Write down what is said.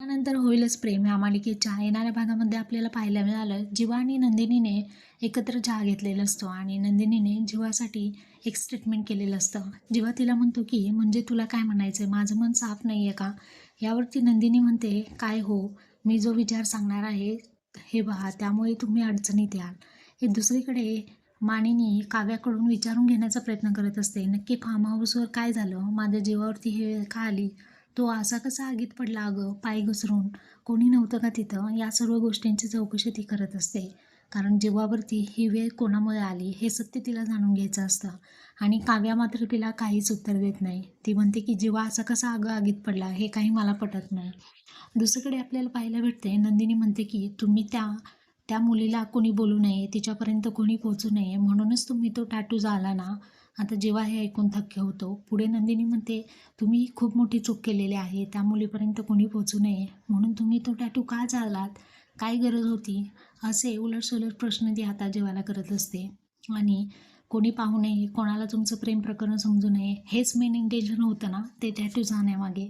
त्यानंतर होईलच प्रेम. या मालिकेच्या येणाऱ्या भागामध्ये आपल्याला पाहायला मिळालं जीवा आणि नंदिनीने एकत्र चहा घेतलेला असतो आणि नंदिनीने जीवासाठी एक स्टेटमेंट केलेलं असतं. जीवा तिला म्हणतो की म्हणजे तुला काय म्हणायचं आहे माझं मन साफ नाही आहे का? यावरती नंदिनी म्हणते काय हो? मी जो विचार सांगणार आहे हे पहा त्यामुळे तुम्ही अडचणीत याल. हे दुसरीकडे मानिनी काव्याकडून विचारून घेण्याचा प्रयत्न करत असते. नक्की फार्म हाऊसवर काय झालं? माझ्या जीवावरती हे का आली? तो असा कसा आगीत पडला अगं पाय घसरून? कोणी नव्हतं का तिथं? या सर्व गोष्टींची चौकशी ती करत असते. कारण जीवावरती ही वेळ कोणामुळे आली हे सत्य तिला जाणून घ्यायचं असतं. आणि काव्या मात्र तिला काहीच उत्तर देत नाही. ती म्हणते की जीवा असा कसा अगं आगीत पडला हे काही मला पटत नाही. दुसरीकडे आपल्याला पाहायला भेटते नंदिनी म्हणते की तुम्ही त्या त्या मुलीला कोणी बोलू नये तिच्यापर्यंत कोणी पोहोचू नये म्हणूनच तुम्ही तो टाटू झाला ना? आता जेव्हा हे ऐकून थक्य होतो पुढे नंदिनी म्हणते तुम्ही खूप मोठी चूक केलेली आहे त्या मुलीपर्यंत कोणी पोहोचू नये म्हणून तुम्ही तो टॅटू का झालात? काय गरज होती? असे उलटसुलट प्रश्न ती आता जेवायला करत असते. आणि कोणी पाहू नये कोणाला तुमचं प्रेम प्रकरण समजू नये हेच मेन इंटेन्शन होतं ना ते टॅटू जाण्यामागे.